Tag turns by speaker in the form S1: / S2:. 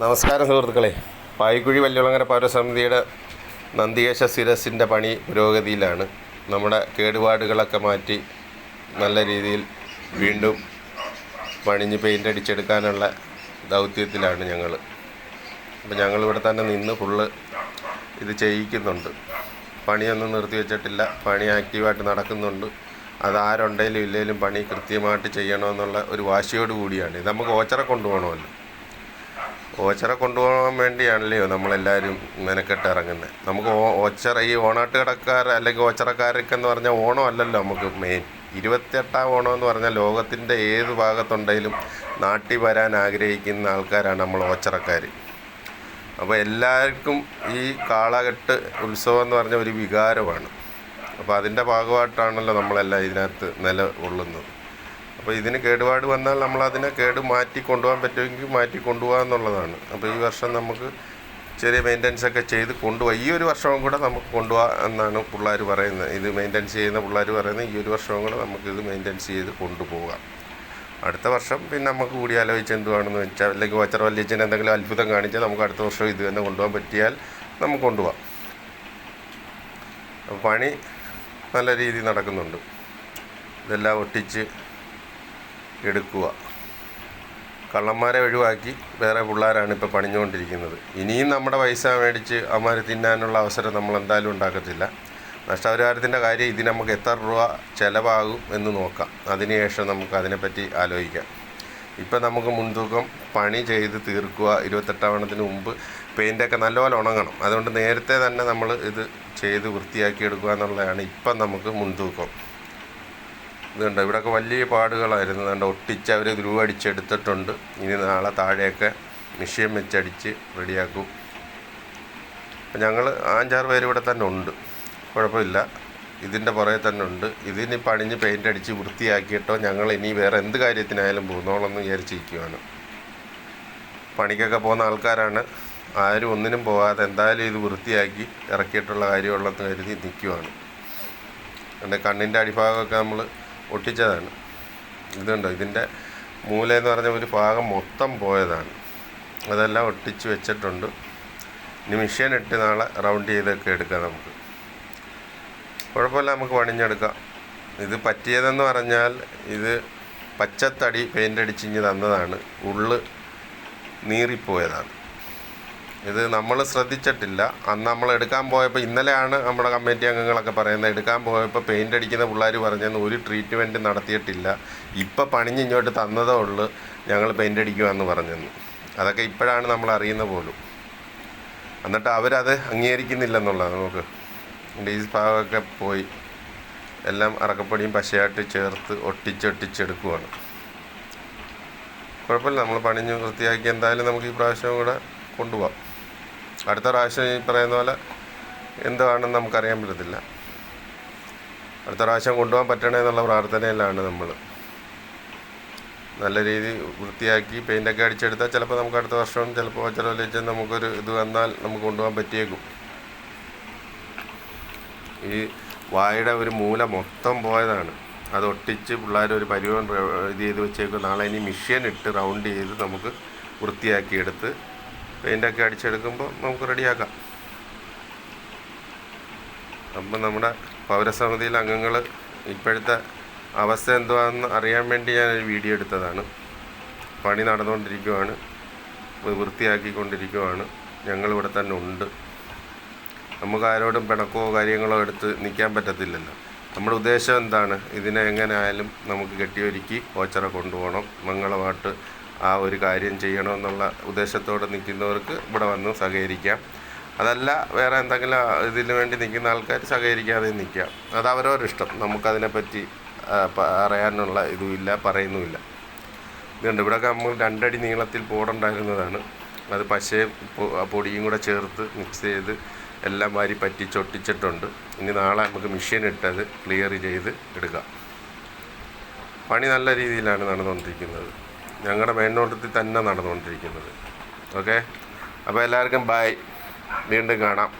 S1: നമസ്കാരം സുഹൃത്തുക്കളെ. പായ്ക്കുഴി വല്ലുളങ്ങര പൗരസമിതിയുടെ നന്ദികേശ സിരസിന്റെ പണി പുരോഗതിയിലാണ്. നമ്മുടെ കേടുപാടുകളൊക്കെ മാറ്റി നല്ല രീതിയിൽ വീണ്ടും പണിഞ്ഞ് പെയിന്റ് അടിച്ചെടുക്കാനുള്ള ദൗത്യത്തിലാണ് ഞങ്ങൾ അപ്പം ഞങ്ങളിവിടെ തന്നെ നിന്ന് ഫുള്ള് ഇത് ചെയ്യിക്കുന്നുണ്ട്. പണിയൊന്നും നിർത്തി വെച്ചിട്ടില്ല. പണി ആക്റ്റീവായിട്ട് നടക്കുന്നുണ്ട്. അത് ആരുണ്ടെങ്കിലും ഇല്ലെങ്കിലും പണി കൃത്യമായിട്ട് ചെയ്യണമെന്നുള്ള ഒരു വാശിയോട് കൂടിയാണ് ഇത് നമുക്ക് ഓച്ചറ കൊണ്ടുപോകണമല്ലോ. ഓച്ചറ കൊണ്ടുപോകാൻ വേണ്ടിയാണല്ലോ നമ്മളെല്ലാവരും മെനക്കെട്ട് ഇറങ്ങുന്നത് നമുക്ക് ഓച്ചറ ഈ ഓണാട്ട് കടക്കാർ അല്ലെങ്കിൽ ഓച്ചറക്കാരൊക്കെ എന്ന് പറഞ്ഞാൽ ഓണം അല്ലല്ലോ നമുക്ക് മെയിൻ ഇരുപത്തെട്ടാം ഓണം എന്ന് പറഞ്ഞാൽ ലോകത്തിന്റെ ഏത് ഭാഗത്തുണ്ടെങ്കിലും നാട്ടിൽ വരാൻ ആഗ്രഹിക്കുന്ന ആൾക്കാരാണ് നമ്മൾ ഓച്ചറക്കാർ. അപ്പോൾ എല്ലാവർക്കും ഈ കാളകെട്ട് ഉത്സവം എന്ന് പറഞ്ഞ ഒരു വികാരമാണ്. അപ്പോൾ അതിന്റെ ഭാഗമായിട്ടാണല്ലോ നമ്മളെല്ലാം ഇതിനകത്ത് നില കൊള്ളുന്നത് അപ്പോൾ ഇതിന് കേടുപാട് വന്നാൽ നമ്മൾ അതിനെ കേട് മാറ്റി കൊണ്ടുപോകാൻ പറ്റുമെങ്കിൽ മാറ്റി കൊണ്ടുപോകാം എന്നുള്ളതാണ്. അപ്പോൾ ഈ വർഷം നമുക്ക് ചെറിയ മെയിന്റനൻസ് ഒക്കെ ചെയ്ത് കൊണ്ടുപോകാം ഈ ഒരു വർഷവും കൂടെ നമുക്ക് കൊണ്ടുപോകാം എന്നാണ് പിള്ളേർ പറയുന്നത്. ഇത് മെയിന്റനൻസ് ചെയ്യുന്ന പിള്ളേർ പറയുന്നത് ഈ ഒരു വർഷവും കൂടെ നമുക്കിത് മെയിന്റനൻസ് ചെയ്ത് കൊണ്ടുപോകാം. അടുത്ത വർഷം പിന്നെ നമുക്ക് കൂടി ആലോചിച്ച് എന്തുവാണെന്ന് വെച്ചാൽ അല്ലെങ്കിൽ വല്യച്ഛൻ എന്തെങ്കിലും അത്ഭുതം കാണിച്ചാൽ നമുക്ക് അടുത്ത വർഷം ഇത് തന്നെ കൊണ്ടുപോകാൻ പറ്റിയാൽ നമുക്ക് കൊണ്ടുപോകാം. പണി നല്ല രീതിയിൽ നടക്കുന്നുണ്ട്. ഇതെല്ലാം ഒട്ടിച്ച് എടുക്കുക. കള്ളന്മാരെ ഒഴിവാക്കി വേറെ പിള്ളേരാണ് ഇപ്പോൾ പണിഞ്ഞുകൊണ്ടിരിക്കുന്നത്. ഇനിയും നമ്മുടെ പൈസ മേടിച്ച് അവന്മാർ തിന്നാനുള്ള അവസരം നമ്മൾ എന്തായാലും ഉണ്ടാക്കത്തില്ല. നഷ്ടപരിഹാരത്തിന്റെ കാര്യം ഇതിന് നമുക്ക് എത്ര രൂപ ചിലവാകും എന്ന് നോക്കാം. അതിനുശേഷം നമുക്ക് അതിനെപ്പറ്റി ആലോചിക്കാം. ഇപ്പം നമുക്ക് മുൻതൂക്കം പണി ചെയ്ത് തീർക്കുക ഇരുപത്തെട്ടാവണത്തിന് മുമ്പ് പെയിന്റൊക്കെ നല്ലപോലെ ഉണങ്ങണം. അതുകൊണ്ട് നേരത്തെ തന്നെ നമ്മൾ ഇത് ചെയ്ത് വൃത്തിയാക്കി എടുക്കുക എന്നുള്ളതാണ് ഇപ്പം നമുക്ക് മുൻതൂക്കം. ഇതുണ്ട്. ഇവിടെയൊക്കെ വലിയ പാടുകളായിരുന്നു. അതുകൊണ്ട് ഒട്ടിച്ച് അവർ ഗ്രൂ അടിച്ചെടുത്തിട്ടുണ്ട്. ഇനി നാളെ താഴെയൊക്കെ മെഷീൻ വെച്ചടിച്ച് റെഡിയാക്കും. അപ്പം ഞങ്ങൾ അഞ്ചാറ് പേര് ഇവിടെ തന്നെ ഉണ്ട്. കുഴപ്പമില്ല. ഇതിന്റെ പുറകെ തന്നെ ഉണ്ട്. ഇതിന് പണിഞ്ഞ് പെയിന്റ് അടിച്ച് വൃത്തിയാക്കിയിട്ടോ ഞങ്ങൾ ഇനി വേറെ എന്ത് കാര്യത്തിനായാലും പോകുന്നോളെന്ന് വിചാരിച്ചിരിക്കുവാണ്. പണിക്കൊക്കെ പോകുന്ന ആൾക്കാരാണ്. ആരും ഒന്നിനും പോകാതെ എന്തായാലും ഇത് വൃത്തിയാക്കി ഇറക്കിയിട്ടുള്ള കാര്യമുള്ളതെന്ന് കരുതി നിൽക്കുവാണ് എന്റെ കണ്ണിന്റെ അടിഭാഗമൊക്കെ നമ്മൾ ഒട്ടിച്ചതാണ് ഇതുണ്ടോ? ഇതിന്റെ മൂലയെന്ന് പറഞ്ഞ ഒരു ഭാഗം മൊത്തം പോയതാണ്. അതെല്ലാം ഒട്ടിച്ച് വെച്ചിട്ടുണ്ട്. ഇനി മിഷീൻ ഇട്ട് നാളെ റൗണ്ട് ചെയ്തൊക്കെ എടുക്കാം നമുക്ക്. കുഴപ്പമില്ല നമുക്ക് പണിഞ്ഞെടുക്കാം. ഇത് പറ്റിയതെന്ന് പറഞ്ഞാൽ ഇത് പച്ചത്തടി പെയിന്റ് അടിച്ചിഞ്ഞ് തന്നതാണ്. ഉള്ള് നീറിപ്പോയതാണ്. ഇത് നമ്മൾ ശ്രദ്ധിച്ചിട്ടില്ല. അന്ന് നമ്മൾ എടുക്കാൻ പോയപ്പോൾ ഇന്നലെയാണ് നമ്മുടെ കമ്മിറ്റി അംഗങ്ങളൊക്കെ പറയുന്നത് എടുക്കാൻ പോയപ്പോൾ പെയിന്റ് അടിക്കുന്ന പിള്ളേർ പറഞ്ഞെന്ന് ഒരു ട്രീറ്റ്മെന്റ് നടത്തിയിട്ടില്ല. ഇപ്പം പണിഞ്ഞ് ഇങ്ങോട്ട് തന്നതേ ഉള്ളൂ. ഞങ്ങൾ പെയിന്റ് അടിക്കുമെന്ന് പറഞ്ഞെന്ന്. അതൊക്കെ ഇപ്പോഴാണ് നമ്മൾ അറിയുന്ന പോലും. എന്നിട്ട് അവരത് അംഗീകരിക്കുന്നില്ലെന്നുള്ളത് നമുക്ക്. ഡീസ് ഭാഗമൊക്കെ പോയി. എല്ലാം അറക്കപ്പൊടിയും പശയായിട്ട് ചേർത്ത് ഒട്ടിച്ചൊട്ടിച്ചെടുക്കുവാണ്. കുഴപ്പമില്ല. നമ്മൾ പണിഞ്ഞ് വൃത്തിയാക്കി എന്തായാലും നമുക്ക് ഈ പ്രാവശ്യം കൂടെ കൊണ്ടുപോകാം അടുത്ത പ്രാവശ്യം ഈ പറയുന്ന പോലെ എന്താണെന്ന് നമുക്കറിയാൻ പറ്റത്തില്ല. അടുത്ത പ്രാവശ്യം കൊണ്ടുപോകാൻ പറ്റണേ എന്നുള്ള പ്രാർത്ഥനയിലാണ് നമ്മൾ നല്ല രീതി വൃത്തിയാക്കി പെയിന്റൊക്കെ അടിച്ചെടുത്താൽ ചിലപ്പോൾ നമുക്ക് അടുത്ത വർഷം ചിലപ്പോൾ ചിലവലിച്ച് നമുക്കൊരു ഇത് വന്നാൽ നമുക്ക് കൊണ്ടുപോകാൻ പറ്റിയേക്കും. ഈ വായുടെ ഒരു മൂല മൊത്തം പോയതാണ്. അത് ഒട്ടിച്ച് പിള്ളേർ ഒരു പരിവം ഇത് ചെയ്ത് വെച്ചേക്കും. നാളെ ഇനി മിഷ്യൻ ഇട്ട് റൗണ്ട് ചെയ്ത് നമുക്ക് വൃത്തിയാക്കി എടുത്ത് പെയിന്റൊക്കെ അടിച്ചെടുക്കുമ്പോൾ നമുക്ക് റെഡിയാക്കാം. അപ്പം നമ്മുടെ പൗരസമിതിയിലെ അംഗങ്ങൾ ഇപ്പോഴത്തെ അവസ്ഥ എന്തുവാണെന്ന് അറിയാൻ വേണ്ടി ഞാനൊരു വീഡിയോ എടുത്തതാണ്. പണി നടന്നുകൊണ്ടിരിക്കുവാണ്. വൃത്തിയാക്കിക്കൊണ്ടിരിക്കുവാണ്. ഞങ്ങളിവിടെ തന്നെ ഉണ്ട്. നമുക്ക് ആരോടും പിണക്കോ കാര്യങ്ങളോ എടുത്ത് നിൽക്കാൻ പറ്റത്തില്ലല്ലോ. നമ്മുടെ ഉദ്ദേശം എന്താണ്? ഇതിനെ എങ്ങനെ ആയാലും നമുക്ക് കെട്ടിയൊരുക്കി ഓച്ചറ കൊണ്ടുപോകണം. മംഗളമായിട്ട് ആ ഒരു കാര്യം ചെയ്യണമെന്നുള്ള ഉദ്ദേശത്തോടെ നിൽക്കുന്നവർക്ക് ഇവിടെ വന്ന് സഹകരിക്കാം. അതല്ല വേറെ എന്തെങ്കിലും ഇതിന് വേണ്ടി നിൽക്കുന്ന ആൾക്കാർ സഹകരിക്കാതെ നിൽക്കാം. അത് അവരവരുടെ ഇഷ്ടം. നമുക്കതിനെപ്പറ്റി അറിയാനുള്ള ഇതുമില്ല പറയുന്നുമില്ല. ഇതുണ്ട്. ഇവിടെയൊക്കെ നമ്മൾ രണ്ടടി നീളത്തിൽ പോടുണ്ടായിരുന്നതാണ് അത് പശയും പൊടിയും കൂടെ ചേർത്ത് മിക്സ് ചെയ്ത് എല്ലാം വാരി പറ്റി ചൊട്ടിച്ചിട്ടുണ്ട്. ഇനി നാളെ നമുക്ക് മെഷീൻ ഇട്ടത് ക്ലിയർ ചെയ്ത് എടുക്കാം. പണി നല്ല രീതിയിലാണ് നടന്നുകൊണ്ടിരിക്കുന്നത്. ഞങ്ങളുടെ മേൽനോട്ടത്തിൽ തന്നെ നടന്നുകൊണ്ടിരിക്കുന്നത്. ഓക്കെ അപ്പോൾ എല്ലാവർക്കും ബായ് വീണ്ടും കാണാം.